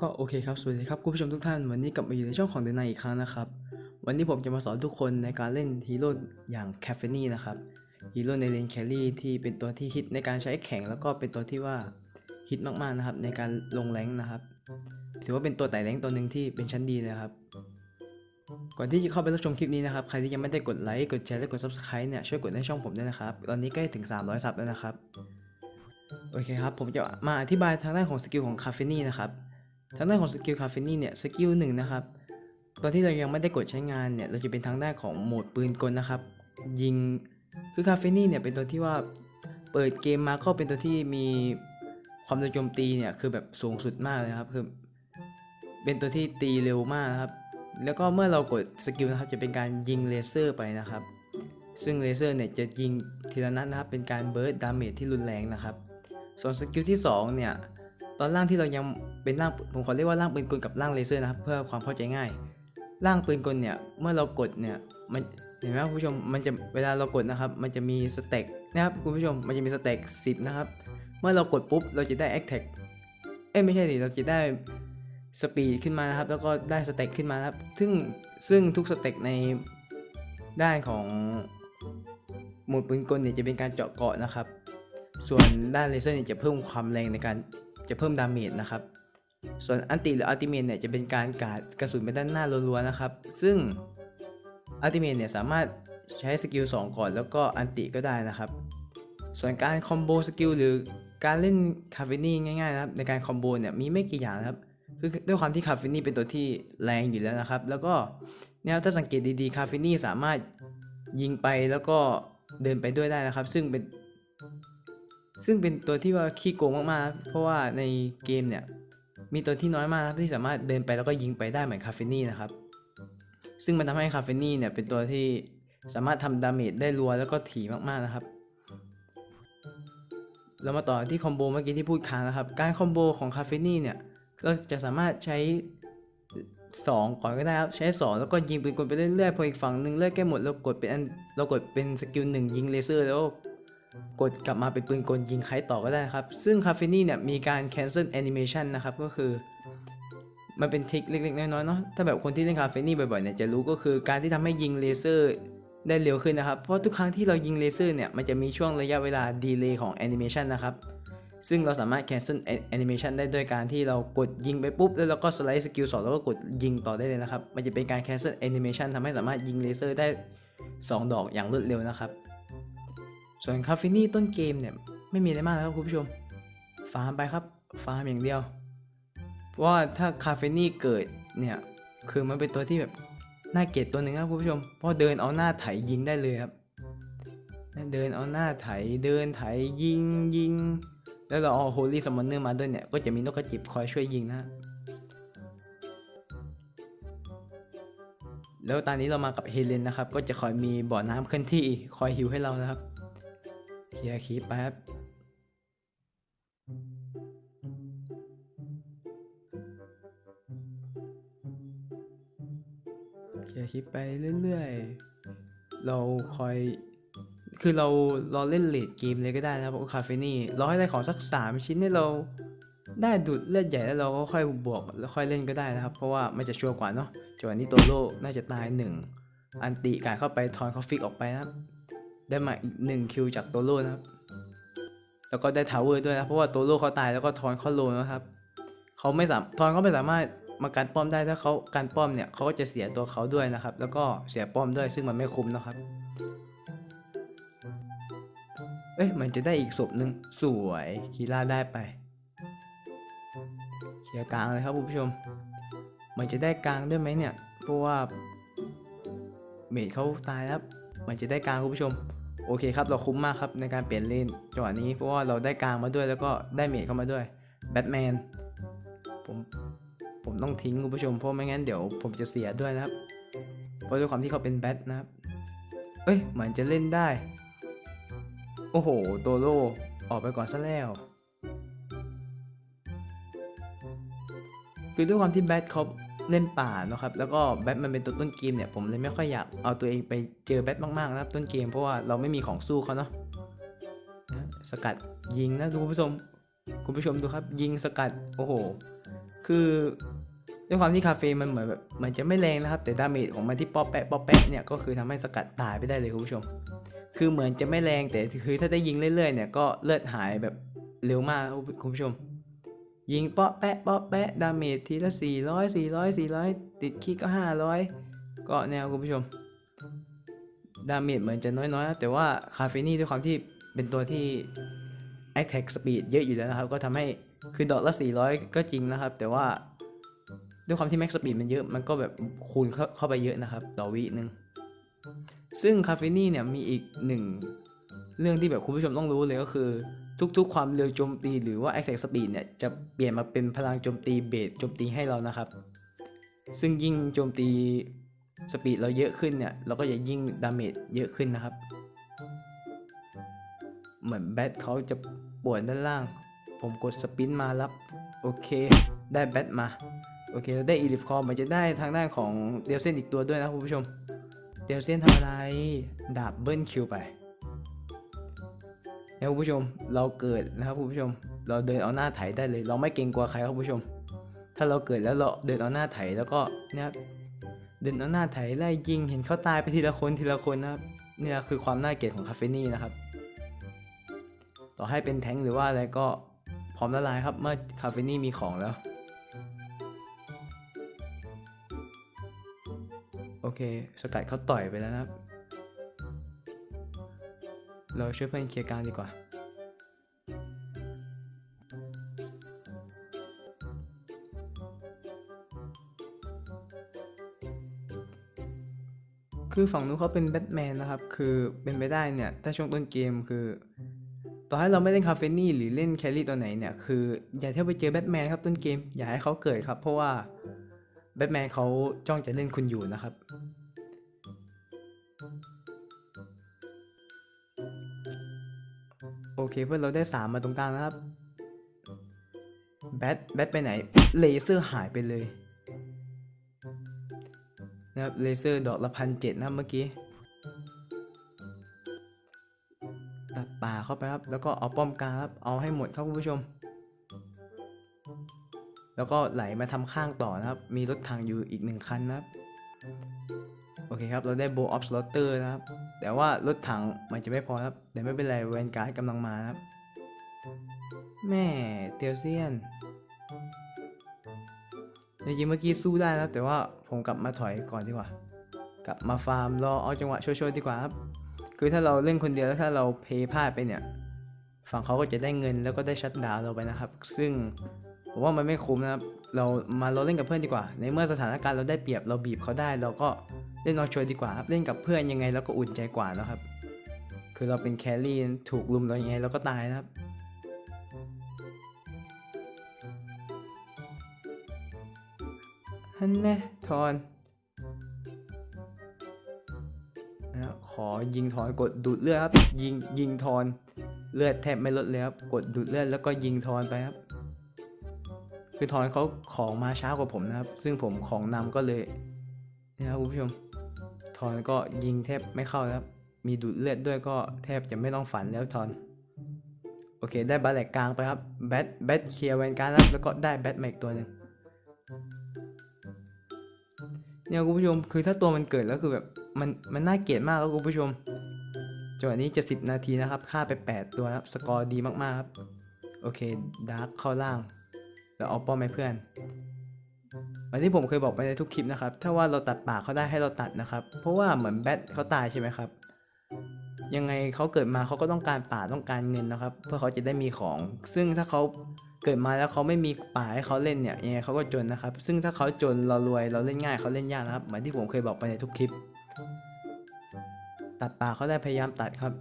ก็โอเคครับ สวัสดีครับคุณผู้ชมทุกท่าน วันนี้กลับมาอยู่ในช่องของเดนาอีกครั้งนะครับ วันนี้ผมจะมาสอนทุกคนในการเล่นฮีโร่อย่างแคฟเฟนี่นะครับฮีโร่ในเลนแครี่ที่เป็นตัวที่ฮิตในการใช้แข่งแล้วก็เป็นตัวที่ว่าฮิตมากๆนะครับในการลงแรงนะครับ ถือว่าเป็นตัวไต่แรงตัวหนึ่งที่เป็นชั้นดีเลยครับ ก่อนที่จะเข้าไปรับชมคลิปนี้นะครับ ใครที่ยังไม่ได้กดไลค์กดแชร์และกด subscribe เนี่ยช่วยกดให้ช่องผมด้วยนะครับ ตอนนี้ใกล้ถึง 300ซับแล้วนะครับ โอเคครับผมจะมาอธิบายทางด้านของสกิลของคาเฟนี่นะครับ ทางด้านของสกิลคาเฟนี่เนี่ยสกิลหนึ่งนะครับตอนที่เรายังไม่ได้กดใช้งานเนี่ยเราจะเป็นทางด้านของโหมดปืนกลนะครับ ยิงคือคาเฟนี่เนี่ยเป็นตัวที่ว่าเปิดเกมมาก็เป็นตัวที่มีความโจมตีเนี่ยคือแบบสูงสุดมากเลยครับคือเป็นตัวที่ตีเร็วมากนะครับ แล้วก็เมื่อเรากดสกิลนะครับจะเป็นการยิงเลเซอร์ไปนะครับ ซึ่งเลเซอร์เนี่ยจะยิงทีละนัดนะครับเป็นการเบิร์ดดาเมจที่รุนแรงนะครับ ส่วนสกิลที่สองเนี่ย ตอนล่างที่เรายังเป็นร่างผมขอเรียกว่าร่างปืนกลกับร่างเลเซอร์นะครับเพื่อความเข้าใจง่ายร่างปืนกลเนี่ยเมื่อเรากดเนี่ยมันเห็นไหมครับคุณผู้ชมมันจะเวลาเรากดนะครับ มันจะมีสเต็กนะครับคุณผู้ชมมันจะมีสเต็กสิบนะครับ เมื่อเรากดปุ๊บเราจะได้แอคแท็กเอ้ไม่ใช่ดิเราจะได้สปีดขึ้นมานะครับ แล้วก็ได้สเต็กขึ้นมานครับ ซึ่งซึ่งทุกสเต็กในด้านของหมดปืนกลเนี่ยจะเป็นการเจาะเกาะนะครับ ส่วนด้านเลเซอร์เนี่ยจะเพิ่มความแรงในการ จะเพิ่มดาเมจนะครับ ส่วนอันติหรืออัลติเมทเนี่ยจะเป็นการกาดกระสุนไปด้านหน้ารัวๆนะครับ ซึ่งอัลติเมทเนี่ยสามารถใช้สกิล2ก่อนแล้วก็อันติก็ได้นะครับ ส่วนการคอมโบสกิลหรือการเล่นคาเฟนี่ง่ายๆนะครับในการคอมโบเนี่ยมีไม่กี่อย่างนะครับคือด้วยความที่คาเฟนี่เป็นตัวที่แรงอยู่แล้วนะครับ แล้วก็เนี่ยถ้าสังเกตดีๆคาเฟนี่สามารถยิงไปแล้วก็เดินไปด้วยได้นะครับ ซึ่งเป็น ซึ่งเป็นตัวที่ว่าขี้โกงมากๆ เพราะว่าในเกมเนี่ยมีตัวที่น้อยมากที่สามารถเดินไปแล้วก็ยิงไปได้เหมือนคาเฟนี่นะครับ ซึ่งมันทำให้คาเฟนี่เนี่ยเป็นตัวที่สามารถทำดาเมจได้รัวแล้วก็ถี่มากๆนะครับ เรามาต่อที่คอมโบเมื่อกี้ที่พูดค้างนะครับ การคอมโบของคาเฟนี่เนี่ยเราจะสามารถใช้ 2 ก่อนก็ได้ครับ ใช้ 2 แล้วก็ยิงปืนกลไปเรื่อยๆพออีกฝั่งหนึ่งเลือดใกล้หมดเรากดเป็นอันเรากดเป็นสกิลหนึ่งยิงเลเซอร์แล้ว กดกลับมาเป็นปืนกลยิงใครต่อก็ได้ครับ ซึ่งคาเฟนี่เนี่ยมีการ cancel animation นะครับ ก็คือ มันเป็นทริคเล็กๆ น้อยๆเนาะถ้าแบบคนที่เล่นคาเฟนี่บ่อยๆเนี่ยจะรู้ก็คือการที่ทำให้ยิงเลเซอร์ได้เร็วขึ้นนะครับ เพราะทุกครั้งที่เรายิงเลเซอร์เนี่ยมันจะมีช่วงระยะเวลาดีเลย์ของ animation นะครับ ซึ่งเราสามารถ cancel animation ได้ด้วยการที่เรากดยิงไปปุ๊บ แล้วเราก็สไลด์สกิลสองแล้วก็กดยิงต่อได้เลยนะครับ มันจะเป็นการ cancel animation ทำให้สามารถยิงเลเซอร์ได้ 2 ดอกอย่างรวดเร็วนะครับ ส่วนคาเฟนี่ต้นเกมเนี่ยไม่มีอะไรมากครับคุณผู้ชม ฟาร์มไปครับ ฟาร์มอย่างเดียว เพราะว่าถ้าคาเฟนี่เกิดเนี่ยคือมันเป็นตัวที่แบบน่าเกลียดตัวหนึ่งครับคุณผู้ชม เพราะเดินเอาหน้าไถยิงได้เลยครับ เดินเอาหน้าไถเดินไถยิงยิง แล้วเราเอาโฮลี่ซัมอนเนอร์มาด้วยเนี่ย ก็จะมีนกกระจิบคอยช่วยยิงนะ แล้วตอนนี้เรามากับเฮเลนนะครับ ก็จะคอยมีบ่อน้ำเคลื่อนที่คอยฮิวให้เรานะครับ เคลียร์คีปแป๊บเคลียร์คลิปไปเรื่อยๆ เราคอย คือเราเราเล่นเลดเกมเลยก็ได้นะครับคาเฟนี่รอให้ได้ของสัก 3 ชิ้นให้เราได้ดูดเลือดใหญ่แล้วเราก็ค่อยบวกแล้วค่อยเล่นก็ได้นะครับ เพราะว่ามันจะชัวร์กว่าเนาะจังหวะนี้ตัวโลน่าจะตาย 1 อันติการเข้าไปทอนคอฟฟิกออกไปนะครับ ได้มาอีกหนึ่งคิวจากโตโร่นะครับ แล้วก็ได้ทาวเวอร์ด้วยนะ เพราะว่าโตโร่เขาตายแล้วก็ทอนเขาโลนะครับ เขาไม่สามทอนเขาไม่สามารถมาการป้อมได้ถ้าเขาการป้อมเนี่ยเขาก็จะเสียตัวเขาด้วยนะครับ แล้วก็เสียป้อมด้วยซึ่งมันไม่คุ้มนะครับ เอ้ยมันจะได้อีกศพหนึ่งสวยคีล่าได้ไปเคลียร์กลางเลยครับคุณผู้ชม มันจะได้กลางด้วยไหมเนี่ย เพราะว่าเมดเขาตายแล้ว มันจะได้กลางคุณผู้ชม โอเคครับเราคุ้มมากครับในการเปลี่ยนเลนจังหวะนี้เพราะว่าเราได้กลางมาด้วยแล้วก็ได้เมดเข้ามาด้วยแบทแมนผมผมต้องทิ้งคุณผู้ชมเพราะไม่งั้นเดี๋ยวผมจะเสียด้วยนะครับ เพราะด้วยความที่เขาเป็นแบทนะครับ เอ้ยเหมือนจะเล่นได้ โอ้โหโตโร่ออกไปก่อนซะแล้ว คือด้วยความที่แบทเขา เล่นป่าเนะครับแล้วก็แบทมันเป็นตัวต้นเกมเนี่ยผมเลยไม่ค่อยอยากเอาตัวเองไปเจอแบทมากๆนะครับต้นเกมเพราะว่าเราไม่มีของสู้เขาเนาะนะสกัดยิงนะดูคุณผู้ชมคุณผู้ชมดูครับ ยิงสกัดโอ้โห คือด้วยความที่คาเฟ่มันเหมือนแบบมันจะไม่แรงนะครับ แต่ดาเมจของมันที่ป๊อปแปะป๊อปแปะเนี่ยก็คือทำให้สกัดตายไปได้เลยคุณผู้ชม คือเหมือนจะไม่แรงแต่คือถ้าได้ยิงเรื่อยๆเนี่ยก็เลือดหายแบบเร็วมากคุณผู้ชม ยิงเปาะแปะเปาะแปะดาเมจทีละ 400 400 400 ติดคีย์ก็ 500 ก็แนวคุณผู้ชม ดาเมจเหมือนจะน้อยๆ แต่ว่าคาเฟนี่ด้วยความที่เป็นตัวที่ attack speed เยอะอยู่แล้วนะครับ ก็ทำให้คือดอกละ 400 ก็จริงนะครับ แต่ว่าด้วยความที่ max speed มันเยอะ มันก็แบบคูณเข้าไปเยอะนะครับ ต่อวินึง ซึ่งคาเฟนี่เนี่ยมีอีกหนึ่งเรื่องที่แบบคุณผู้ชมต้องรู้เลยก็คือ ทุกๆ ความเร็วโจมตีหรือว่า attack speed เนี่ยจะเปลี่ยนมาเป็นพลังโจมตีเบสโจมตีให้เรานะครับ ซึ่งยิ่งโจมตีสปีดเราเยอะขึ้นเนี่ยเราก็จะยิ่งดาเมจเยอะขึ้นนะครับ เหมือนแบทเขาจะปวดด้านล่าง ผมกดสปินมารับ โอเค ได้แบทมา โอเคเราได้อีลิฟคอร์มันจะได้ทางด้านของเดลเซนอีกตัวด้วยนะคุณผู้ชม เดลเซนทำอะไร ดาบเบิลคิวไป แล้วคุณผู้ชมเราเกิดนะครับคุณผู้ชม เราเดินเอาหน้าไถได้เลย เราไม่เกรงกลัวใครครับคุณผู้ชม ถ้าเราเกิดแล้วเราเดินเอาหน้าไถแล้วก็เนี่ยครับเดินเอาหน้าไถไล่ยิงเห็นเขาตายไปทีละคนทีละคนนะครับเนี่ยคือความน่าเกลียดของคาเฟนี่นะครับ ต่อให้เป็นแท้งหรือว่าอะไรก็พร้อมละลายครับเมื่อคาเฟนี่มีของแล้วโอเคสกัดเขาต่อยไปแล้วนะครับ เราช่วยเพื่อนเคลียร์กางดีกว่า คือฝั่งนู้นเขาเป็นแบทแมนนะครับ คือเป็นไปได้เนี่ย ถ้าช่วงต้นเกมคือ ต่อให้เราไม่เล่นคาเฟนี่หรือเล่นแครี่ตัวไหนเนี่ย คืออย่าเที่ยวไปเจอแบทแมนครับต้นเกม อย่าให้เขาเกิดครับ เพราะว่าแบทแมนเขาจ้องจะเล่นคุณอยู่นะครับ โอเคเพื่อนเราได้สามมาตรงกลางนะครับ แบทแบทไปไหน เลเซอร์หายไปเลยนะครับเลเซอร์ดอกละพันเจ็ดนะเมื่อกี้ ตัดป่าเข้าไปครับ แล้วก็เอาป้อมกลางครับ เอาให้หมดครับคุณผู้ชม แล้วก็ไหลมาทำข้างต่อนะครับ มีรถถังอยู่อีกหนึ่งคันนะครับ โอเคครับ เราได้โบออฟสลอตเตอร์นะครับ แต่ว่ารถถังมันจะไม่พอครับ แต่ไม่เป็นไรเวนการ์ดกำลังมาครับ แม่เตียวเซียนจริงๆเมื่อกี้สู้ได้นะครับ แต่ว่าผมกลับมาถอยก่อนดีกว่า กลับมาฟาร์มรอเอาจังหวะช่วยๆดีกว่าครับ คือถ้าเราเล่นคนเดียวแล้วถ้าเราเพย์พลาดไปเนี่ย ฝั่งเขาก็จะได้เงินแล้วก็ได้ชัดดาวเราไปนะครับ ซึ่ง ผมว่ามันไม่คุ้มนะครับ เรามาเราเล่นกับเพื่อนดีกว่า ในเมื่อสถานการณ์เราได้เปรียบเราบีบเขาได้ เราก็เล่นเอช่วยดีกว่าครับ เล่นกับเพื่อนยังไงเราก็อุ่นใจกว่าแล้วครับ คือเราเป็นแครี่ถูกลุมเรายังไงเราก็ตายนะครับฮันแน่ทอนนะครับขอยิงทอนกดดูดเลือดครับ ยิงยิงทอนเลือดแทบไม่ลดเลยครับ กดดูดเลือดแล้วก็ยิงทอนไปครับ คือทอนเขาของมาช้ากว่าผมนะครับ ซึ่งผมของนำก็เลยนะครับคุณผู้ชมทอนก็ยิงแทบไม่เข้านะครับ มีดูดเลือดด้วยก็แทบจะไม่ต้องฝันแล้วทอน โอเค ได้บาแหลกกลางไปครับ แบทแบทเคลียร์แวนการ์ดแล้วก็ได้แบทมาอีกตัวหนึ่งเนี่ยคุณผู้ชมคือถ้าตัวมันเกิดแล้วคือแบบมันมันน่าเกลียดมากครับคุณผู้ชมจังหวะนี้จะ 10 นาทีนะครับฆ่าไป 8 ตัวครับ สกอร์ดีมาก ๆ ครับ โอเค ดาร์คเข้าล่าง แล้วเอาป้อมให้เพื่อน วันที่ผมเคยบอกไปในทุกคลิปนะครับ ถ้าว่าเราตัดปากเขาได้ให้เราตัดนะครับ เพราะว่าเหมือนแบทเขาตายใช่ไหมครับ ยังไงเขาเกิดมาเขาก็ต้องการป่าต้องการเงินนะครับ เพื่อเขาจะได้มีของ ซึ่งถ้าเขาเกิดมาแล้วเขาไม่มีป่าให้เขาเล่นเนี่ยยังไงเขาก็จนนะครับ ซึ่งถ้าเขาจนเรารวยเราเล่นง่ายเขาเล่นยากนะครับ เหมือนที่ผมเคยบอกไปในทุกคลิป ตัดป่าเขาได้พยายามตัดครับ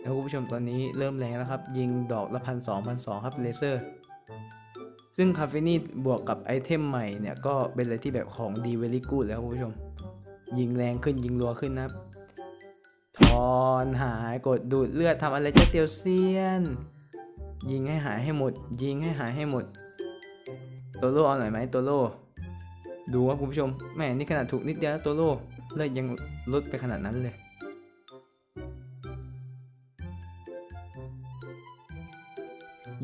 แล้วคุณผู้ชมตอนนี้เริ่มแรงแล้วครับ ยิงดอกละพันสองพันสองครับเลเซอร์ ซึ่งคาเฟนี่บวกกับไอเทมใหม่เนี่ย ก็เป็นอะไรที่แบบของดีเวลี่กูดแล้วคุณผู้ชม ยิงแรงขึ้นยิงรัวขึ้นนะทอนหายกดดูดเลือดทำอะไรเจ้าเตียวเซียน ยิงให้หายให้หมด ยิงให้หายให้หมด ตัวโลเอาหน่อยไหมตัวโลดูว่าคุณผู้ชมแม่นี่ขนาดถูกนิดเดียวตัวโลเลือดยังลดไปขนาดนั้นเลย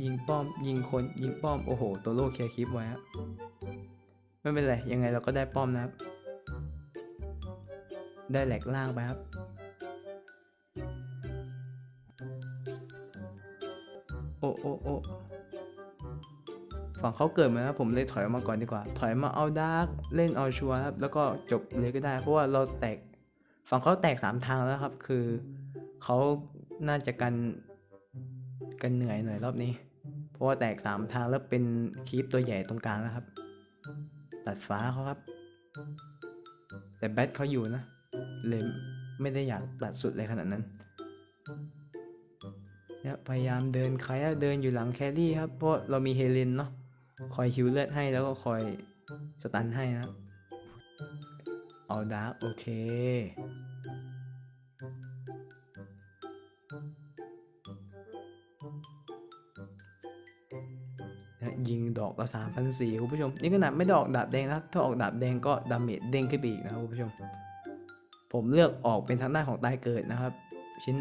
ยิงป้อม ยิงคนยิงป้อม โอ้โห ตัวโลเคลียร์คลิปไว้ฮะไม่เป็นไร ยังไงเราก็ได้ป้อมนะครับ ได้แหลกล่างไปครับ โอ้โอ้โอ้ฝั่งเขาเกิดมาแล้วผมเลยถอยออกมาก่อนดีกว่า ถอยมาเอาดาร์กเล่นเอาชัวร์ครับ แล้วก็จบเลยก็ได้ เพราะว่าเราแตก ฝั่งเขาแตกสามทางแล้วครับ คือเขาน่าจะกันกันเหนื่อยหน่อยรอบนี้ เพราะว่าแตกสามทางแล้วเป็นคีปตัวใหญ่ตรงกลางแล้วครับ ตัดฟ้าเขาครับ แต่แบทเขาอยู่นะ เลยไม่ได้อยากตัดสุดเลยขนาดนั้นเนี่ยพยายามเดินใครเดินอยู่หลังแครี่ครับ เพราะเรามีเฮเลนเนาะคอยฮิวเลือดให้แล้วก็คอยสตันให้นะครับ เอาดาร์กโอเค อกละสามพันสี่คุณผู้ชม นี่ขนาดไม่ได้ออกดาบแดงนะถ้าออกดาบแดงก็ดาเมจเด้งขึ้นไปอีกนะครับคุณผู้ชม ผมเลือกออกเป็นทางด้านของตายเกิดนะครับ ชิ้น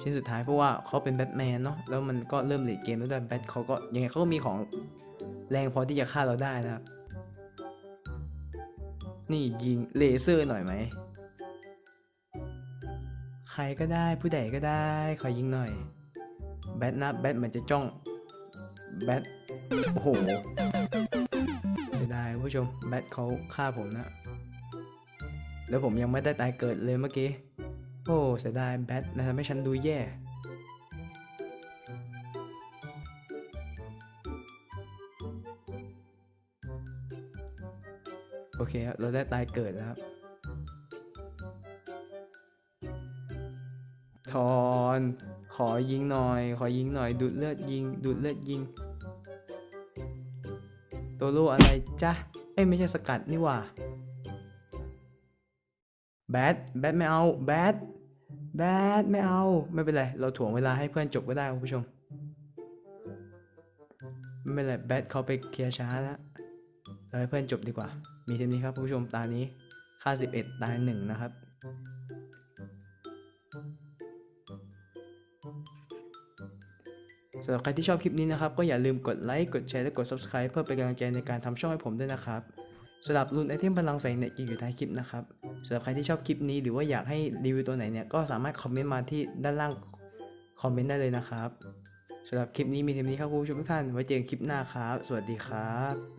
ชิ้นสุดท้ายเพราะว่าเขาเป็นแบทแมนเนาะแล้วมันก็เริ่มเลดเกมแล้วด้วยแบทเขาก็ยังไงเขาก็มีของแรงพอที่จะฆ่าเราได้นะครับ นี่ยิงเลเซอร์หน่อยไหมใครก็ได้ผู้ใดก็ได้ขอยิงหน่อยแบทนะแบทมันจะจ้องแบท โอ้โหเสียดายผู้ชม แบทเขาฆ่าผมนะ แล้วผมยังไม่ได้ตายเกิดเลยเมื่อกี้ โอ้เสียดายแบทนะทำให้ฉันดูแย่โอเคครับเราได้ตายเกิดแล้วครับ ทอน ขอยิงหน่อย ขอยิงหน่อย ดูดเลือดยิง ดูดเลือดยิง ตัวลูอะไรจ๊ะ เอ้ยไม่ใช่สกัดนี่ว่าแบทแบทไม่เอาแบทแบทไม่เอา ไม่เป็นไร เราถ่วงเวลาให้เพื่อนจบก็ได้คุณผู้ชม ไม่เป็นไรแบทเขาไปเคลียร์ช้าแล้วเราให้เพื่อนจบดีกว่า มีเทมนี้ครับคุณผู้ชมตานี้ ค่า 11 ตายหนึ่งนะครับ สำหรับใครที่ชอบคลิปนี้นะครับ ก็อย่าลืมกดไลค์ กดแชร์ และกด Subscribe เพื่อเป็นกำลังใจในการทำช่องให้ผมด้วยนะครับสำหรับรุ่นไอเทมพลังแฝงเนี่ยจะอยู่ท้ายคลิปนะครับสำหรับใครที่ชอบคลิปนี้หรือว่าอยากให้รีวิวตัวไหนเนี่ยก็สามารถคอมเมนต์มาที่ด้านล่างคอมเมนต์ได้เลยนะครับสำหรับคลิปนี้มีเท่านี้ครับคุณผู้ชมทุกท่านไว้เจอกันคลิปหน้าครับ สวัสดีครับ